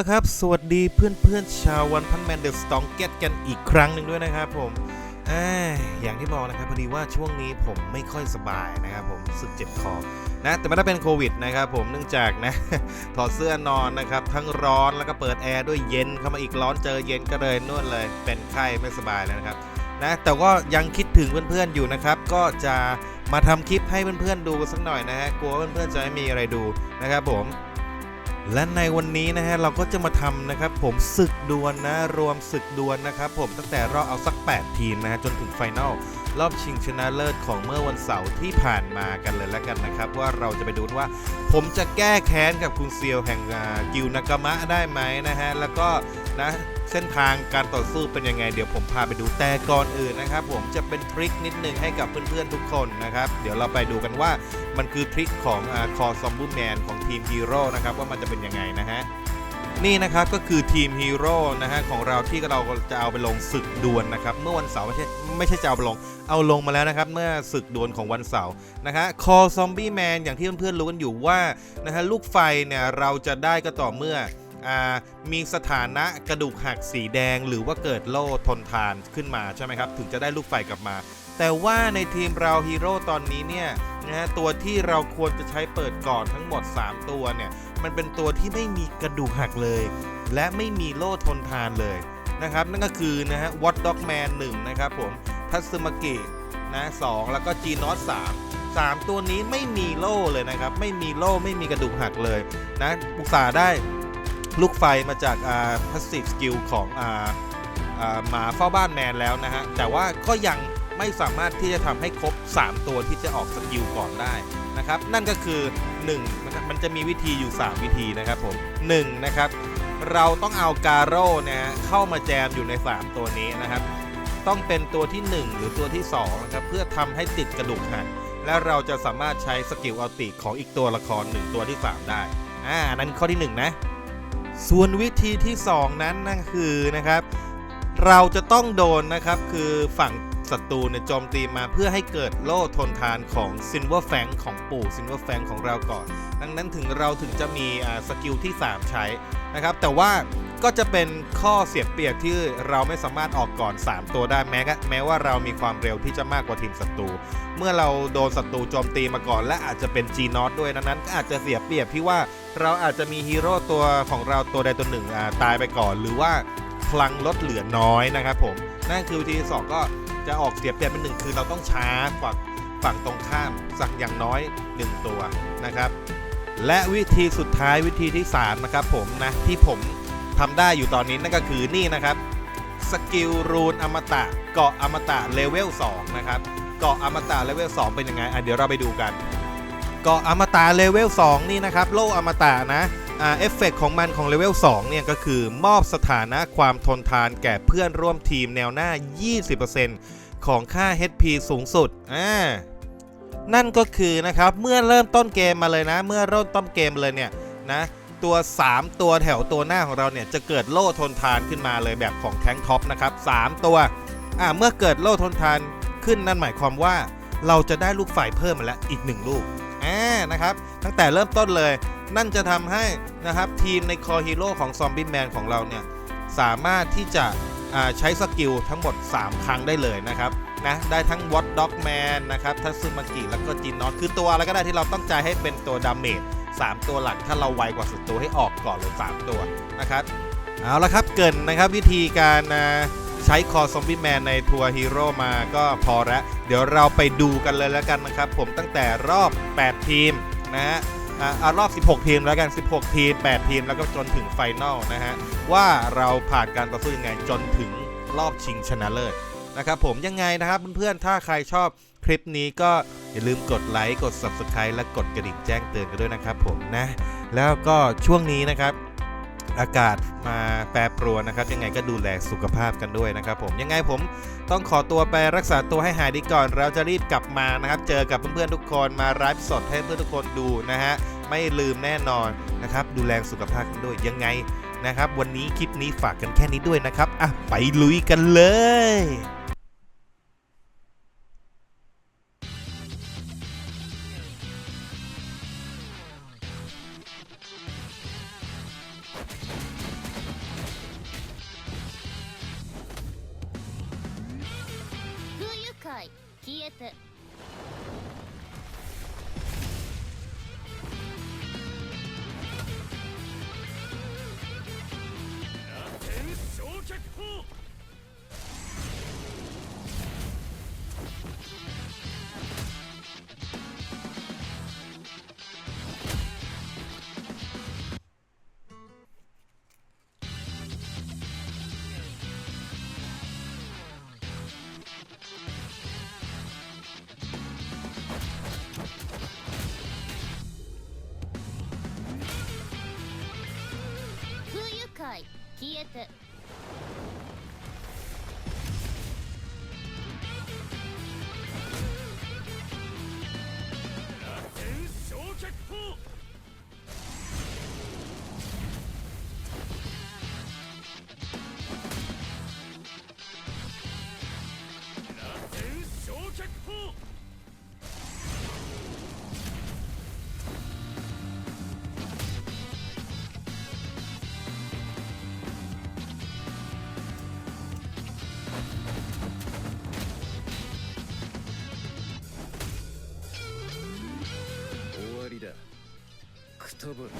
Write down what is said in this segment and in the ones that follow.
ละครับ สวัสดีเพื่อนๆ ชาววันพันแมนเดอะสตองเก็ตกันอีกครั้งหนึ่งด้วยนะครับผมออย่างที่บอกนะครับพอดีว่าช่วงนี้ผมไม่ค่อยสบายนะครับผมสึกเจ็บคอนะแต่ไม่ได้เป็นโควิดนะครับผมเนื่องจากนะถอดเสื้อนอนนะครับทั้งร้อนแล้วก็เปิดแอร์ด้วยเย็นเข้ามาอีกร้อนเจอเย็นก็เลยนู่นเลย เป็นไข้ไม่สบายแล้วนะครับนะแต่ก็ยังคิดถึงเพื่อนๆอยู่นะครับ ก็จะมาทำคลิปให้เพื่อนๆดูสักหน่อยนะฮะกลัวเพื่อนๆจะไม่มีอะไรดูนะครับผม และในวันนี้นะฮะเราก็จะมาทำนะครับ ผมศึกดวลนะรวมศึกดวลนะครับผมตั้งแต่รอบเอาสัก 8 ทีมนะฮะจนถึงไฟนอลรอบชิงชนะเลิศของเมื่อวันเสาร์ที่ผ่านมากันเลยแล้วกันนะครับ ว่าเราจะไปดูว่า ผมจะแก้แค้นกับคุณเซียวแห่งกิวนากามะได้ไหมนะฮะแล้วก็นะ เส้นทางการต่อสู้เป็นยังไงเดี๋ยวผมพาไปดูแต่ก่อนอื่นนะครับ ผมจะเป็นทริคนิดนึงให้กับเพื่อนๆทุกคนนะครับ เดี๋ยวเราไปดูกันว่ามันคือทริคของคอซอมบูแมนของทีมฮีโร่นะครับว่ามันจะเป็นยังไงนะฮะนี่นะครับก็คือทีมฮีโร่นะฮะของเราที่เราจะเอาไปลงศึกดวลนะครับเมื่อวันเสาร์ไม่ใช่ไม่ใช่จะเอาไปลงเอาลงมาแล้วนะครับเมื่อศึกดวลของวันเสาร์นะฮะคอซอมบี้แมนอย่างที่เพื่อนๆรู้กันอยู่ว่านะฮะลูกไฟเนี่ยเราจะได้ก็ต่อเมื่อ มีสถานะกระดูกหักสีแดง หรือว่าเกิดโล่ทนทานขึ้นมาใช่ไหมครับ ถึงจะได้ลูกไฟกลับมา แต่ว่าในทีมเราฮีโร่ตอนนี้เนี่ยนะฮะตัวที่เราควรจะใช้เปิดก่อนทั้งหมด 3 ตัวเนี่ย มันเป็นตัวที่ไม่มีกระดูกหักเลย และไม่มีโล่ทนทานเลยนะครับ นั่นก็คือนะฮะวอตด็อกแมนหนึ่งนะครับผมทัตสึมากินะสองแล้วก็จีนอสสามสามตัวนี้ไม่มีโล่เลยนะครับ ไม่มีโล่ไม่มีกระดูกหักเลยนะอุตส่าได้ ลูกไฟมาจากอ่าพัสซีฟสกิลของอ่าอ่าหมาเฝ้าบ้านแมนแล้วนะฮะ แต่ว่าก็ยังไม่สามารถที่จะทำให้ครบ 3 ตัวที่จะออกสกิลก่อนได้นะครับ นั่นก็คือ 1 นะครับ มันจะมีวิธีอยู่ 3 วิธีนะครับผม1นะครับ เราต้องเอาการโร่เนี่ยเข้ามาแจมอยู่ใน 3 ตัวนี้นะครับ ต้องเป็นตัวที่ 1 หรือตัวที่2นะครับเพื่อทำให้ติดกระดูกหักและเราจะสามารถใช้สกิลอัลติของอีกตัวละคร 1 ตัวที่ 3 ได้อ่านั่นข้อที่ 1 นะ ส่วนวิธีที่ 2 นั้นนั่นคือนะครับ เราจะต้องโดนนะครับคือฝั่งศัตรูเนี่ยโจมตีมาเพื่อให้เกิดโล่ทนทานของซินเวอร์แฟงของปู่ซินเวอร์แฟงของเราก่อน ดังนั้นถึงเราถึงจะมีอาสกิลที่ 3 ใช้นะครับ แต่ว่าก็จะเป็นข้อเสียเปรียบที่เราไม่สามารถออกก่อน 3 ตัวได้แม้กะแม้ว่าเรามีความเร็วที่จะมากกว่าทีมศัตรู เมื่อเราโดนศัตรูโจมตีมาก่อน และอาจจะเป็น G n o t ด้วยดังนั้นก็อาจจะเสียเปรียบที่ว่า เราอาจจะมีฮีโร่ตัวของเราตัวใดตัวหนึ่งตายไปก่อนหรือว่าพลังลดเหลือน้อยนะครับผมนั่นคือวิธีที่สองก็จะออกเสียเปรียบเป็นหนึ่งคือเราต้องช้ากว่าฝั่งตรงข้ามสักอย่างน้อย 1 ตัวนะครับ และวิธีสุดท้ายวิธีที่ 3 นะครับผมนะที่ผมทำได้อยู่ตอนนี้นั่นก็คือนี่นะครับสกิลรูนอมตะเกาะอมตะเลเวล2นะครับเกาะอมตะเลเวล2เป็นยังไงอะเดี๋ยวเราไปดูกัน เกาะอมตะเลเวล2นี่นะครับ โล่อมตะนะเอฟเฟกของมันของเลเวล2เนี่ยก็คือมอบสถานะความทนทานแก่เพื่อนร่วมทีมแนวหน้า 20%ของค่า HP สูงสุดอ่านั่นก็คือนะครับเมื่อเริ่มต้นเกมมาเลยนะ เมื่อเริ่มต้นเกมเลยเนี่ยนะตัว 3 ตัวแถวตัวหน้าของเราเนี่ยจะเกิดโล่ทนทานขึ้นมาเลยแบบของแท้งท็อปนะครับ3ตัวอ่าเมื่อเกิดโล่ทนทานขึ้นนั่นหมายความว่าเราจะได้ลูกไฟเพิ่มมาแล้วอีก 1 ลูก นะครับ ตั้งแต่เริ่มต้นเลย นั่นจะทำให้นะครับทีมในคอฮีโร่ของซอมบี้แมนของเราเนี่ยสามารถที่จะใช้สกิลทั้งหมด 3 ครั้งได้เลยนะครับนะได้ทั้งวอตด็อกแมนนะครับทัซึมากิแล้วก็จินนอตคือตัวอะไรก็ได้ที่เราต้องใจให้เป็นตัวดาเมจ3ตัวหลักถ้าเราไวกว่าศัตรูให้ออกก่อนเลย3ตัวนะครับเอาละครับเกินนะครับวิธีการ ช้คอซอมบี้แมนในทัวร์ฮีโร่มาก็พอแล้ว เดี๋ยวเราไปดูกันเลยแล้วกันนะครับ ผมตั้งแต่รอบ 8 ทีมนะฮะอะเอารอบ 16 ทีมแล้วกัน 16 ทีม 8 ทีม แล้วก็จนถึงไฟนอลนะฮะ ว่าเราผ่านการต่อสู้ยังไงจนถึงรอบชิงชนะเลิศนะครับผมยังไงนะครับเพื่อนๆ ถ้าใครชอบคลิปนี้ก็อย่าลืมกดไลค์ กด Subscribe และกดกระดิ่งแจ้งเตือนกันด้วยนะครับผมนะ แล้วก็ช่วงนี้นะครับ อากาศมาแปรปรวนนะครับ ยังไงก็ดูแลสุขภาพกันด้วยนะครับผมยังไงผมต้องขอตัวไปรักษาตัวให้หายดีก่อน เราจะรีบกลับมานะครับ เจอกับเพื่อนๆทุกคนมาไลฟ์สดให้เพื่อนทุกคนดูนะฮะไม่ลืมแน่นอนนะครับ ดูแลสุขภาพกันด้วยยังไงนะครับ วันนี้คลิปนี้ฝากกันแค่นี้ด้วยนะครับอะไปลุยกันเลย 快消えて 界消えて。螺旋焼却砲。く飛ぶ。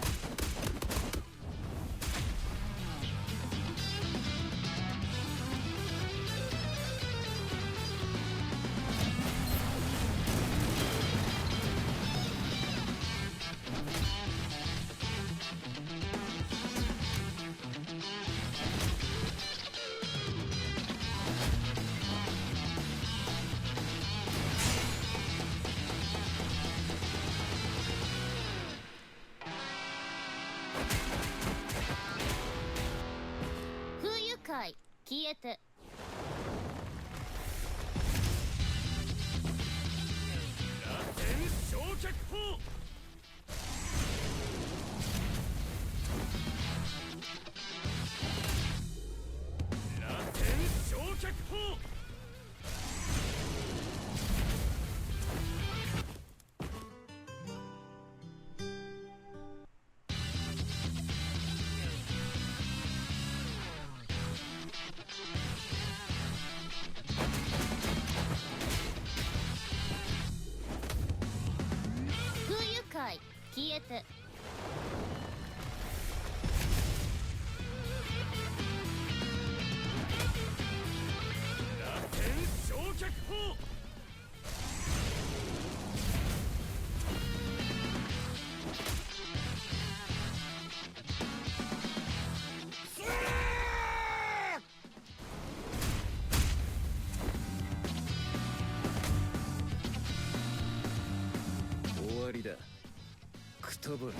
くたばる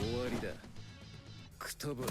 終わりだ。くたばる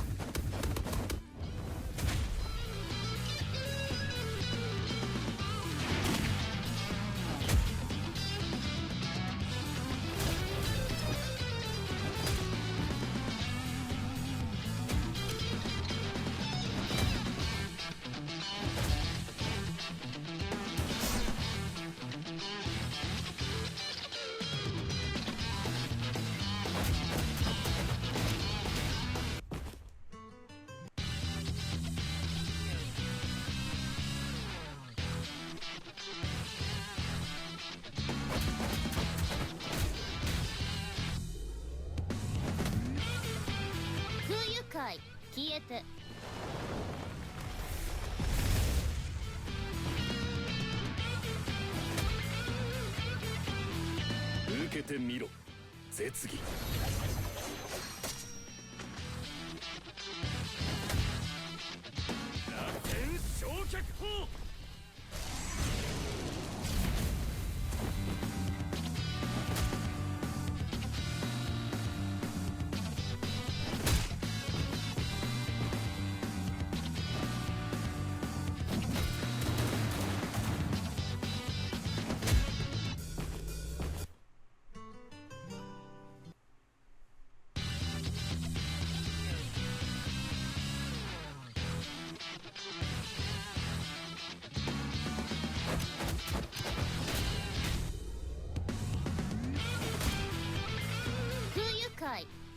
て。受けてみろ絶技。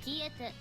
消えて